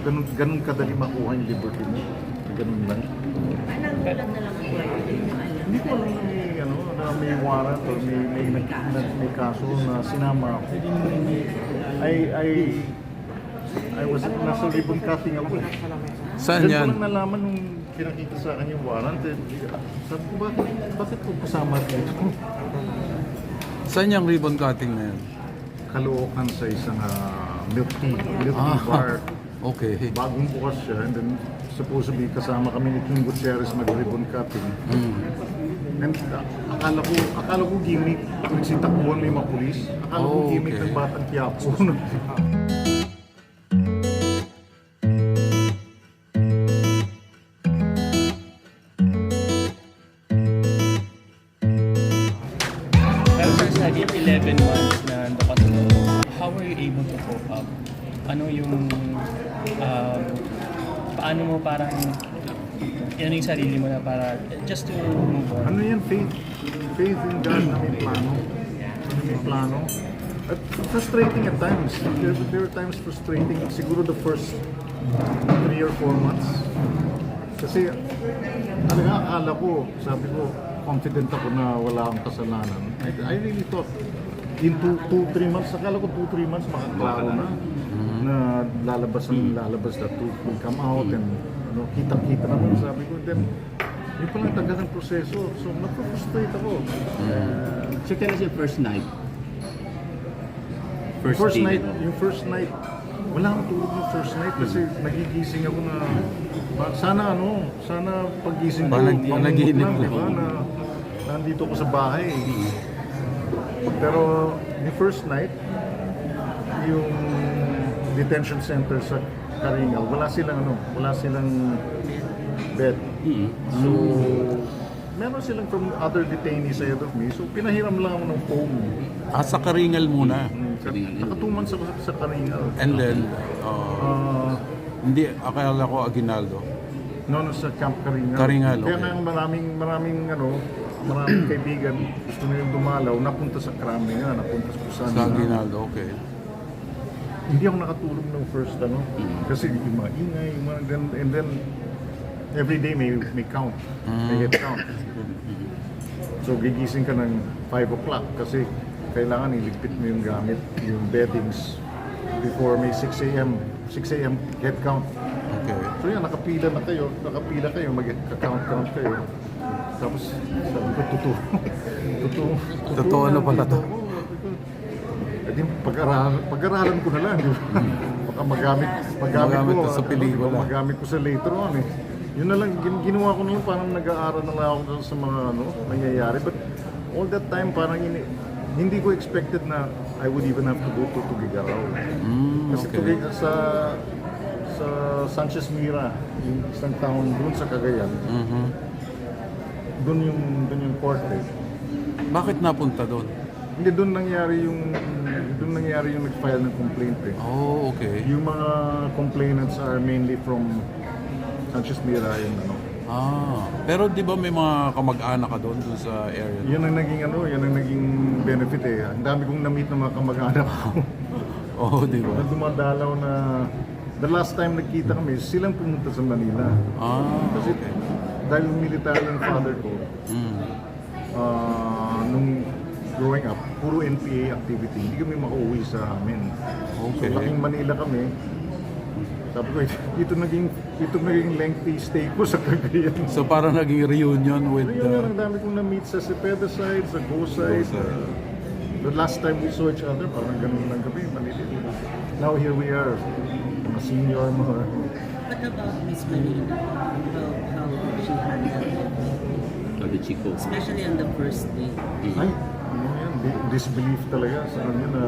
ganun, ganun kadali makuha yung liberty mo. Ganun lang. Anong ulan na lang po ay hindi ko alam na may, ano, na may warrant or may, may, may, may, may kaso na sinama ako. I, I, I was, nasa ribbon cutting ako eh. Saan Diyan yan? ko lang nalaman nung pinakita sa akin yung warrant. Eh, sabi ko, bakit, bakit ko kasama dito? Saan yung ribbon cutting na yan? Kalookan sa isang ah, milk tea, milk tea Ah. bar. Okay. Bagong bukas siya and then supposedly kasama kami ni King Gutierrez mag-ribbon cutting. Mm. And uh, akala ko, akala ko gimmick, nagsitakbuhan may mga pulis. Akala ko Oh, gimmick okay. ng batang Quiapo. Sir, sa 11 months na nandun ka sa loob, how were you able to cope up? Ano yung, um, paano mo parang, ano yung sarili mo na para, just to move on? ano yan, faith? Faith in God na may plano. May plano. At frustrating at times. There, there are times frustrating. Siguro the first three or four months. Kasi, talaga akala ko, sabi ko, confident ako na wala akong kasalanan. I, I really thought, in two, two, three months, akala ko two, three months, makaklaro na. Na lalabas ang lalabas, the truth will come out and ano, kitang-kita naman. Sabi ko, then, yun palang tagal ng proseso. So, napfrustrate ako. So tell us your first night. First, day night, yung first night, wala akong tulog yung first night kasi nagigising ako na sana ano, sana pagising ko, Parang pamungot naginip lang, lang. ba, na nandito ako sa bahay. Pero yung first night, yung detention center sa Karingal, wala silang ano, wala silang bed. Mm. So, meron silang from other detainees ahead of me. So, pinahiram lang ako ng foam. Ah, sa Karingal muna. Mm, Nakatuman sa, sa Karingal. And then, uh, Ah, hindi, akala ko Aguinaldo. no, no, sa Camp Karingal. Karingal, Kaya okay. nga maraming, maraming, ano, maraming kaibigan gusto nilang dumalaw, napunta sa Krame nga, napunta sa Busan. Sa Aguinaldo, okay. Hindi ako nakatulog ng first, ano, kasi yung mga ingay, yung mga, then, and then, every day may, may count, may head count. So, gigising ka ng 5 o'clock kasi kailangan iligpit mo yung gamit, yung beddings before may 6 a.m. 6 a.m. head count. Okay. So yan, nakapila na kayo, nakapila kayo, mag-count-count kayo. Tapos sabi ko, totoo. totoo. Totoo na pala to. Eh di, pag-aralan, pag-aralan ko na lang, di ba? Baka magamit, magamit, Magamit ko, sa ano, pelikula. di ba, magamit ko sa later on eh. Yun na lang, gin- ginawa ko na lang, parang nag-aaral na lang ako dun sa mga ano, nangyayari. But all that time, parang ini, hindi ko expected na I would even have to go to Tugigaraw. Mm, Kasi okay. Tugig, sa sa Sanchez Mira, yung isang town doon sa Cagayan, Mhm. doon yung doon yung court eh. Bakit napunta doon? Hindi doon nangyari yung doon nangyari yung nag-file ng complaint eh. Oh, okay. Yung mga complainants are mainly from Sanchez Mira yung ano. Ah, pero di ba may mga kamag-anak ka doon doon sa area? Yan ang naging ano, yan ang naging benefit eh. Ang dami kong na-meet ng mga kamag-anak ko. Oh, di ba? na dumadalaw na the last time nagkita kami, silang pumunta sa Manila. Ah, Kasi okay. dahil military yung father ko, Mm. ah, nung growing up, puro NPA activity, hindi kami makauwi sa amin. Okay. So, laking Manila kami. Sabi ko, ito naging, ito naging lengthy stay ko sa Cagayan. So parang naging reunion with yun the... ang dami kong na-meet sa Cepeda side, sa Go side. Go side. uh, the last time we saw each other, parang ganun lang kami, Manila. Now here we are, mga senior, mga... What about Miss Manila? How, how she handled it? Especially on the first day. Ay, ano yan, di- disbelief talaga sa kanya na,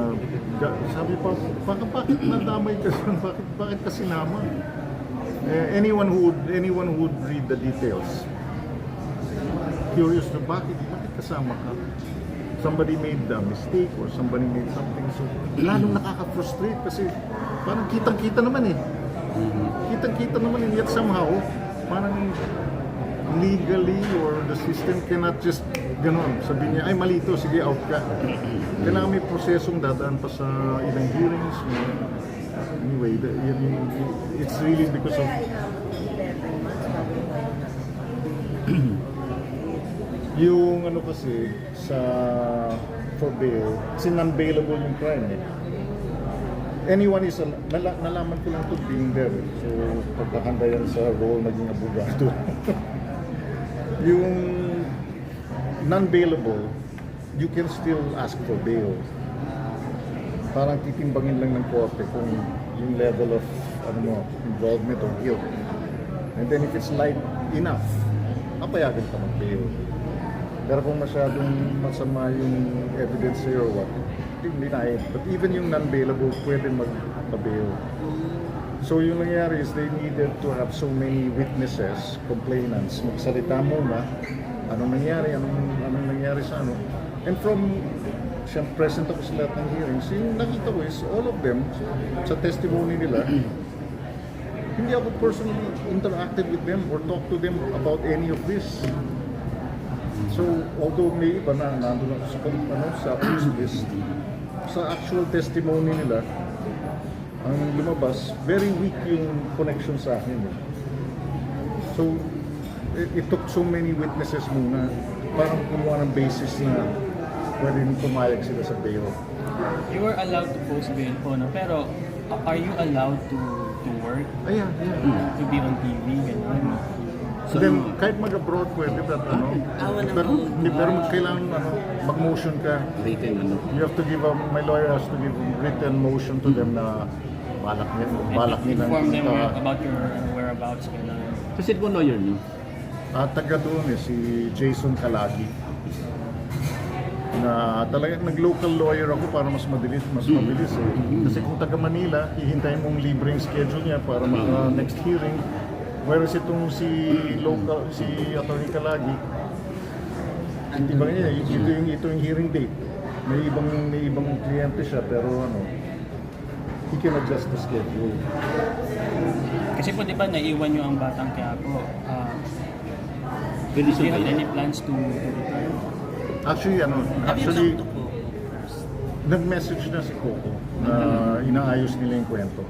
sabi pa, bakit, bakit nadamay ka doon? Bakit, bakit ka sinama? Eh, anyone who would, anyone who would read the details, curious na bakit, bakit kasama ka? Somebody made a mistake or somebody made something so lalong nakaka-frustrate kasi parang kitang-kita naman eh. Kitang-kita naman and yet somehow parang legally or the system cannot just ganon. Sabi niya, ay mali ito, sige out ka. Kailangan may prosesong dadaan pa sa ilang hearings. Anyway, the, yun, it's really because of yung ano kasi sa for bail, kasi non-bailable yung crime eh. Anyone is, al- nala, nalaman ko lang to being there. eh. So, pagkakanda yan sa role naging abogado. yung non-bailable, you can still ask for bail. Parang titimbangin lang ng korte kung yung level of ano mo, involvement or guilt. And then if it's light enough, papayagan ka mag-bail. Pero kung masyadong masama yung evidence sa'yo or what, hindi na eh. But even yung non-bailable, pwede mag-bail. So yung nangyari is they needed to have so many witnesses, complainants, magsalita muna, anong nangyari, anong, anong nangyari sa ano. And from, siya present ako sa lahat ng hearings, yung nakita ko is all of them, sa testimony nila, hindi ako personally interacted with them or talked to them about any of this. So, although may iba na nandun ako sa, ano, sa accused list, sa actual testimony nila, ang lumabas, very weak yung connection sa akin. Eh. So, it, it took so many witnesses muna para kumuha ng basis na pwedeng pumayag sila sa bail. You were allowed to post bail po, no? Pero are you allowed to to work, Ayan, ayan. to be on TV, ganyan? So then, kahit mag-abroad pwede, but ano, ng pero, hindi, pero kailangan ano, mag-motion ka. Written, ano. You have to give a, my lawyer has to give a written motion to them na balak niya, balak nilang Inform them uh, about your whereabouts. Kasi po lawyer niyo. Ah, taga doon eh, si Jason Kalagi. Na talagang nag-local lawyer ako para mas mabilis, mas mabilis eh. Kasi kung taga Manila, hihintayin mong libre yung schedule niya para maka next hearing. Whereas itong si local, si Attorney Kalagi, hindi ba niya, ito yung, ito yung hearing date. May ibang, may ibang kliyente siya pero ano, he can adjust the schedule. Kasi po di ba naiwan nyo ang Batang Quiapo? Uh, Pwede do you siya have any plans to, to return? Actually, ano, actually, nag-message na si Coco na inaayos nila yung kwento.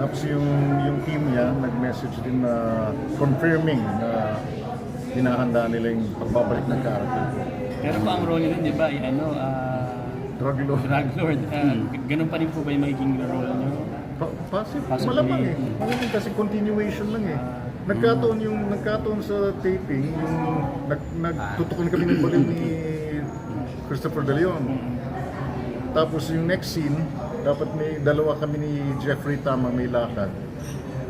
Tapos yung yung team niya nag-message din na confirming na hinahanda nila yung pagbabalik ng character. Pero po ang role nyo, di ba, ay ano, ah, Drug lord. drug lord. Ah, Ganun pa rin po ba yung magiging role nyo? Pa- Possible. Possibly. Malamang eh. Malamang kasi continuation lang eh. Nagkataon yung nagkataon sa taping yung nag, nagtutukan kami ng baliw ni Christopher De Leon. Tapos yung next scene, dapat may dalawa kami ni Jeffrey Tama may lakad.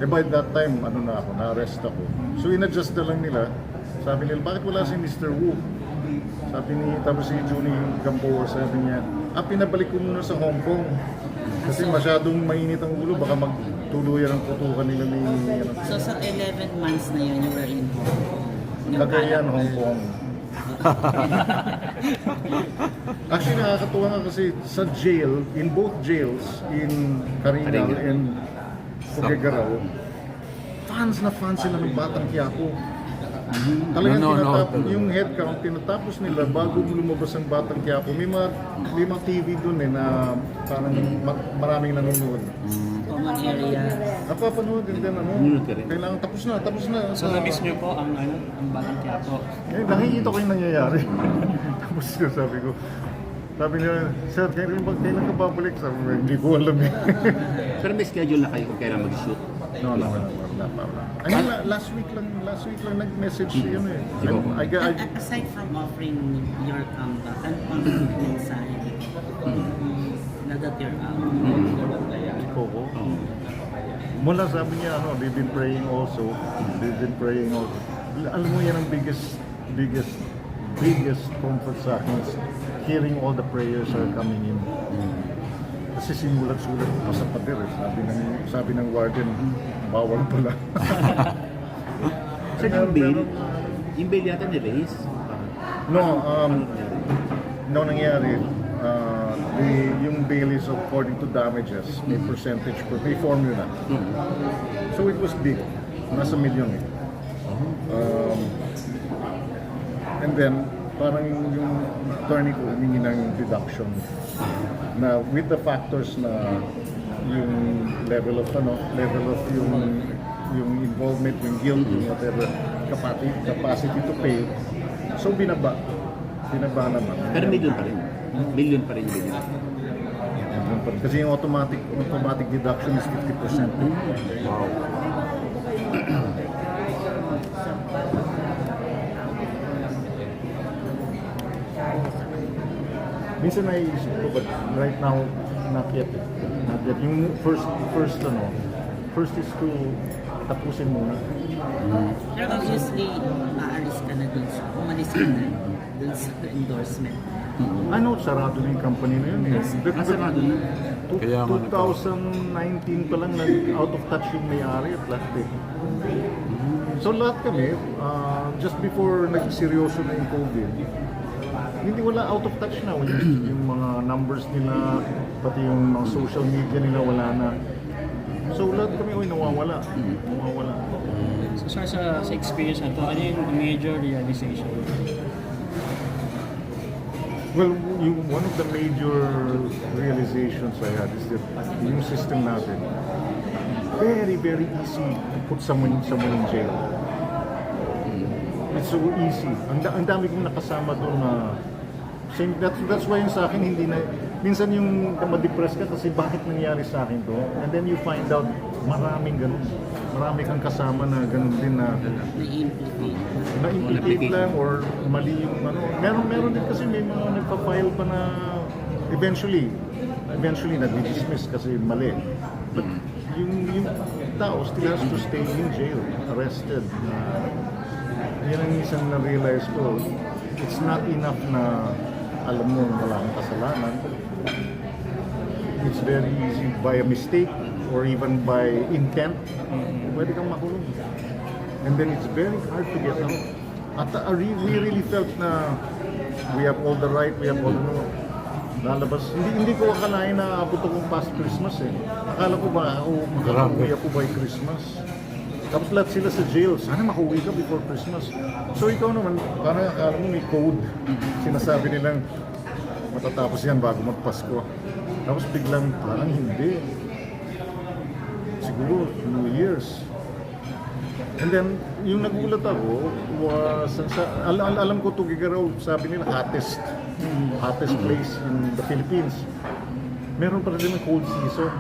Eh by that time, ano na ako, na-arrest ako. So in-adjust na lang nila. Sabi nila, bakit wala si Mr. Wu? Sabi ni, tapos si Junie Gamboa, sabi niya, ah, pinabalik ko muna sa Hong Kong. Kasi masyadong mainit ang ulo, baka magtuluyan ang putukan nila ni... Ano, So sa 11 months na yun, you were in Hong Kong. Yung anak- Hong Kong. Actually, nakakatuwa nga kasi sa jail, in both jails, in Karingal Karingal. and Pugegaraw, fans na fans sila ng Batang Quiapo. Talagang Nanonood tinatapos, talaga. yung head count, tinatapos nila bago lumabas ang Batang Quiapo. May mga, may mga TV dun eh na parang ma- maraming nanonood. Common area. Napapanood din din ano, kailangan tapos na, tapos na. So, na-miss nyo po ang, ano, ang Batang Quiapo? Eh, nakikita ko yung nangyayari. Tapos yun, sabi ko, sabi niya, Sir, kailan, ba, kailan ka babalik? Sabi ko, hindi ko alam eh. Pero may schedule na kayo kung kailan mag-shoot. no, no, wala, wala pa. wala. I mean, la- last week lang, last week lang nag-message si ano eh. Si Coco. I, I, A- a- aside from offering your comeback, ano pang mensahe? Now that you're out. si Coco. Mula sabi niya, ano, they've been praying also. They've been praying also. L- Alam mo yan ang biggest, biggest, biggest comfort sa akin is hearing all the prayers are coming in. Kasi simulat-sulat pa sa pader eh. Sabi ng, sabi ng warden, bawal pala. Sir, yung bail, yung bail yata ni-raise. no, um, no nangyari. Uh, the, yung bail is according to damages. May percentage per, may formula. So it was big. Nasa milyon eh. Um, and then, parang yung, yung attorney ko humingi ng deduction na with the factors na yung level of ano, level of yung yung involvement, yung guilt, yung whatever capacity, capacity to pay. So binaba. Binaba naman. Pero million pa rin. Million pa rin rin. Kasi yung automatic automatic deduction is 50%. Wow. Minsan naiisip ko, but right now, not yet. eh. Yet. Yung first, first ano, first is to tapusin muna. Pero obviously, aalis ka na dun sa, umalis ka na dun sa endorsement. Ano, sarado na yung company na yun eh. But- Ah, sarado na. Two- Kaya nga 2019 pa lang nag out of touch yung may-ari at lahat eh. So lahat kami, uh, just before nagseryoso na yung COVID, hindi wala out of touch na. Yung, yung mga numbers nila, pati yung mga social media nila wala na. So lahat kami, uy, nawawala. Nawawala. So sir, sa, sa experience na to, ano yung major realization? Well, yung, one of the major realizations I had is that yung system natin, very, very easy to put someone, someone in jail. It's so easy. Ang, ang dami kong nakasama doon na same, that's, that's why yung sa akin hindi na, minsan yung ma-depress ka kasi bakit nangyari sa akin to? And then you find out maraming ganun. Marami kang kasama na ganun din na Na-implicate. lang or mali yung ano. Meron, meron din kasi may mga nagpa-file pa na eventually, eventually na-dismiss kasi mali. But yung, yung tao still has to stay in jail, arrested. Na, yan ang isang na-realize ko. It's not enough na alam mo wala kang kasalanan. It's very easy by a mistake or even by intent, pwede kang makulong. And then it's very hard to get out. At uh, we really felt na we have all the right, we have all the no. Lalabas. Hindi, hindi ko akalain na abot akong past Christmas eh. Akala ko ba ako makakauwi ako by Christmas. Tapos lahat sila sa jail. Sana makauwi ka before Christmas. So ikaw naman, parang akala mo may code. Sinasabi nilang matatapos yan bago magpasko. Tapos biglang parang hindi. Siguro New Year's. And then, yung nagulat ako was, sa, al- al- alam ko Tugigaraw, sabi nila hottest, hottest place in the Philippines. Meron pa rin ng cold season.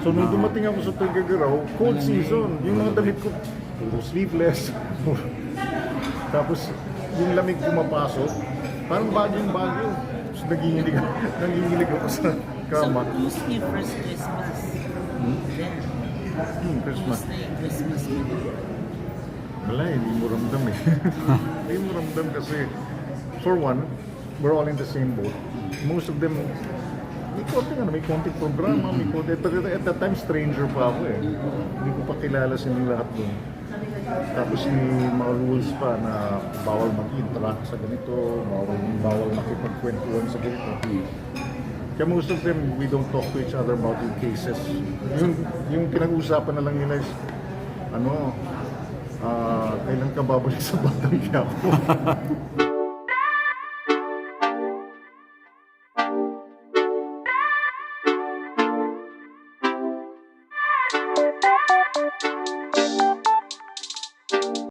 So nung dumating ako sa Tugigaraw, cold season, yung mga damit ko, puro sleeveless. Tapos yung lamig pumapasok, parang bagyong bagyo. Tapos naginginig, naginginig ako sa So, kama. who's your first Christmas? There. Hmm, Christmas. Who's Christmas mo? Wala, eh, hindi mo ramdam eh. hindi mo ramdam kasi, for one, we're all in the same boat. Most of them, may konti nga, may konting programa, may konti. But at that time, stranger pa ako eh. Hindi ko pa kilala silang lahat doon. Tapos may mga rules pa na bawal mag-interact sa ganito, bawal, bawal makipagkwentuhan sa ganito. Kaya most of them, we don't talk to each other about yung cases. Yung, yung pinag-uusapan na lang nila is, ano, ah, kailan ka babalik sa Batang Quiapo?